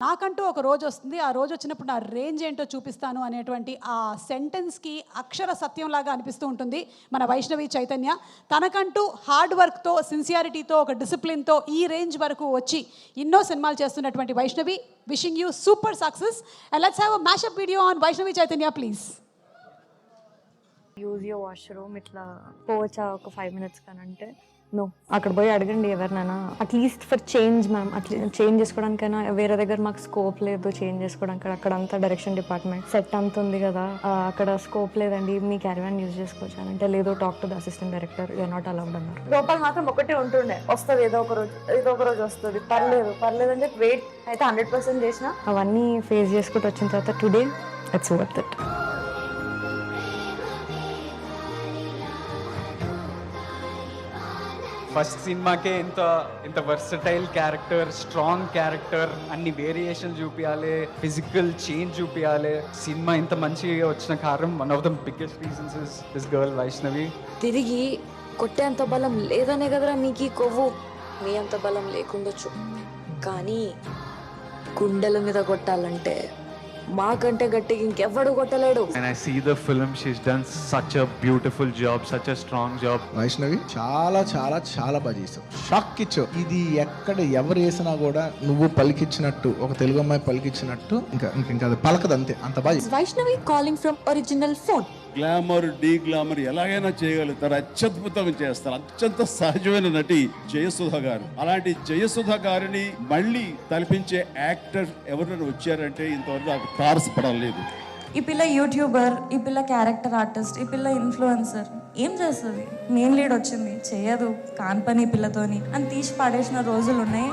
నాకంటూ ఒక రోజు వస్తుంది. ఆ రోజు వచ్చినప్పుడు నా రేంజ్ ఏంటో చూపిస్తాను అనేటువంటి ఆ సెంటెన్స్కి అక్షర సత్యంలాగా అనిపిస్తూ ఉంటుంది మన వైష్ణవి చైతన్య. తనకంటూ హార్డ్ వర్క్తో సిన్సియారిటీతో ఒక డిసిప్లిన్తో ఈ రేంజ్ వరకు వచ్చి ఎన్నో సినిమాలు చేస్తున్నటువంటి Vaishnavi. Wishing you super success and let's have a mashup video on Vaishnavi Chaitanya please use your washroom ఇట్లా పోవచ్చా? ఒక ఫైవ్ మినిట్స్ కానీ అంటే నో అక్కడ పోయి అడగండి ఎవరినైనా. At least for change ma'am Atlee change చేసుకోవడానికైనా వేరే దగ్గర మాకు స్కోప్ లేదు చేంజ్ చేసుకోవడానికి అక్కడ అంతా డైరెక్షన్ డిపార్ట్మెంట్ సెట్ అంత ఉంది కదా. అక్కడ స్కోప్ లేదండి. మీ క్యారీవాన్ యూజ్ చేసుకోవచ్చు అని అంటే లేదు talk to the assistant director you're not allowed అన్నారు. లోపల మాత్రం ఒకటే ఉంటుండే. వస్తుంది ఏదో ఒక రోజు ఏదో ఒక రోజు వస్తుంది. పర్లేదు పర్లేదు చెప్పి వెయిట్ అయితే హండ్రెడ్ పర్సెంట్ చేసిన? అవన్నీ ఫేస్ చేసుకుంటూ వచ్చిన తర్వాత today it's worth it first సినిమాకే ఇంత ఇంత వర్సటైల్ క్యారెక్టర్ స్ట్రాంగ్ క్యారెక్టర్ అన్ని వేరియేషన్ చూపించాలి ఫిజికల్ చేంజ్ చూపించాలి సినిమా ఇంత మంచిగా వచ్చిన కారణం one of the biggest reasons is this girl Vaishnavi తిరిగి కొట్టేంత బలం లేదనే కదరా మీకు ఈ కొవ్వు? మీ అంత బలం లేకుండొచ్చు కానీ గుండెల మీద కొట్టాలంటే మాకంటే గట్టిగా ఇంకెవ్వడు కొట్టలేడు When I see the film, she's done such a beautiful job, such a strong job. Vaishnavi చాలా చాలా చాలా బాగా చేసావు షాక్ ఇచ్చావు ఇది ఎక్కడ ఎవరు వేసినా కూడా నువ్వు పలికిచ్చినట్టు ఒక తెలుగు అమ్మాయి పలికిచ్చినట్టు ఇంకా ఇంకా ఇంకా అది పలకదు అంతే అంత బాగా చేసావు. Vaishnavi calling from original phone glamour deglamour ఎలాగైనా చేయగలుగుతారు. అత్యద్భుతంగా చేస్తారు. అత్యంత సహజమైన నటి జయసుధ గారు. అలాంటి జయసుధ గారిని మళ్ళీ తలపించే యాక్టర్ ఎవరైనా వచ్చారంటే ఇంతవరకు నాకు కార్స్ పడలేదు ఈ పిల్ల యూట్యూబర్ ఈ పిల్ల క్యారెక్టర్ ఆర్టిస్ట్ ఈ పిల్ల ఇన్ఫ్లుయెన్సర్. ఏం చేస్తుంది? మెయిన్ లీడ్ వచ్చింది. చేయదు. కాన్పని పిల్లతోని. అని తీసి పడేసిన రోజులు ఉన్నాయి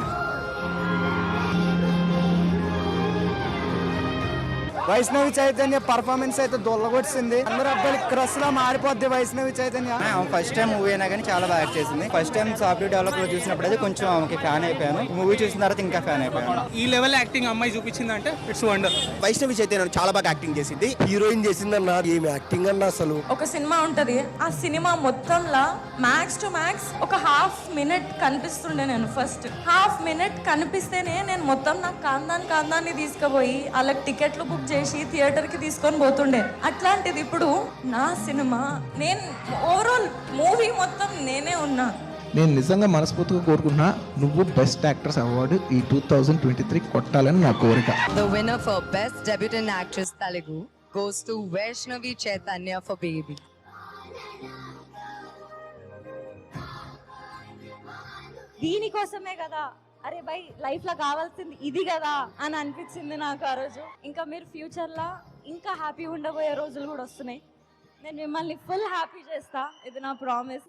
వైష్ణవి చైతన్య పర్ఫార్మెన్స్ అయితే దొల్లగొట్టింది. అందరు అబ్బాయిలు క్రష్ లా మారిపోద్ది Vaishnavi Chaitanya. First time movie అయినా కానీ చాలా బాగా యాక్ట్ చేసింది. ఫస్ట్ టైం సాఫ్ట్వేర్ డెవలప్లో చూసినప్పుడు అయితే కొంచెం ఆమెకి ఫ్యాన్ అయిపోయాను. మూవీ చూసిన తర్వాత ఇంకా ఫ్యాన్ అయిపోయాను. ఈ లెవెల్ యాక్టింగ్ అమ్మాయి చూపించిందంటే ఇట్స్ వండర్ వైష్ణవి చైతన్య చాలా బాగా యాక్టింగ్ చేసింది. హీరోయిన్ చేసిందన్న ఏమి యాక్టింగ్ అన్న అసలు? ఒక సినిమా ఉంటది. ఆ సినిమా మొత్తంలో మ్యాక్స్ టు మ్యాక్స్ ఒక హాఫ్ మినిట్ కనిపిస్తుండే నేను ఫస్ట్ హాఫ్ మినిట్ కనిపిస్తేనే నేను మొత్తం నాకు కాందాన్ కాందాన్ని తీసుకుపోయి వాళ్ళకి టికెట్లు బుక్ చేసి థియేటర్కి తీసుకొని పోతుండే. అట్లాంటిది ఇప్పుడు నా సినిమా. నేను ఓవరాల్ మూవీ మొత్తం నేనే ఉన్నా. నేను నిజంగా మనస్ఫూర్తిగా కోరుకుంటున్నా నువ్వు బెస్ట్ యాక్టర్స్ అవార్డు ఈ టూ థౌజండ్ ట్వంటీ త్రీ కొట్టాలని నా కోరిక. The winner for Best Debutant Actress Telugu goes to Vaishnavi Chaitanya for Baby. దీనికోసమే కదా అరే బై లైఫ్లో కావాల్సింది ఇది కదా అని అనిపించింది నాకు ఆ రోజు. ఇంకా మీరు ఫ్యూచర్లో ఇంకా హ్యాపీ ఉండబోయే రోజులు కూడా వస్తున్నాయి. నేను మిమ్మల్ని ఫుల్ హ్యాపీ చేస్తా. ఇది నా ప్రామిస్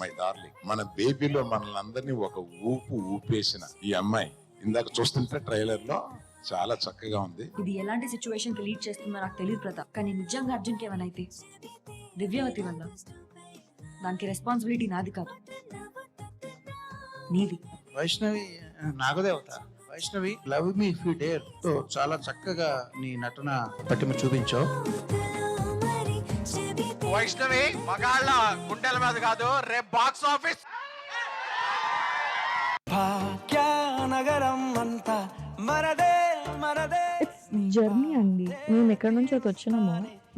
మై డార్లింగ్ మన బేబీలో మనల్ని అందరినీ ఒక ఊపు ఊపేసిన ఈ అమ్మాయి. ఇందాక చూస్తుంటే ట్రైలర్లో చాలా చక్కగా ఉంది. ఇది ఎలాంటి సిచ్యువేషన్కి లీడ్ చేస్తుందో నాకు తెలియదు ప్రతాప్. కానీ నిజంగా అర్జున్కి ఏమైనా అయితే దివ్యవతి వల్ల దానికి రెస్పాన్సిబిలిటీ నాది కాదు. నీది. వైష్ణవి నాగదేవత. Vaishnavi love me if you dare. తో చాలా చక్కగా నీ నటన పట్టిమ చూపించావు. వైష్ణవి మగాళ్ళ గుండెల మీద కాదు రేపు బాక్స్ ఆఫీస్ నగరం అంతా జర్నీ అండి. మేము ఎక్కడి నుంచి అయితే వచ్చినామో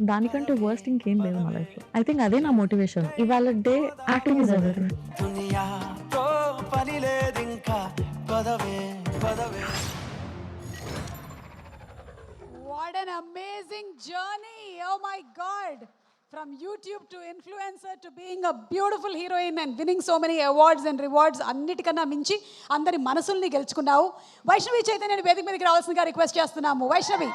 దానికంటే వర్స్ట్ ఇంకేం లేదు మా లైఫ్లో. ఐ థింక్ అదే నా మోటివేషన్ ఇవాళ day acting is What an amazing journey! Oh my God! From YouTube to influencer to being a beautiful heroine and winning so many awards and rewards అన్నిటికన్నా మించి అందరి మనసుల్ని గెలుచుకున్నావు వైష్ణవి చైతన్యని వేదిక మీదకి రావాల్సిందిగా రిక్వెస్ట్ చేస్తున్నాము వైష్ణవి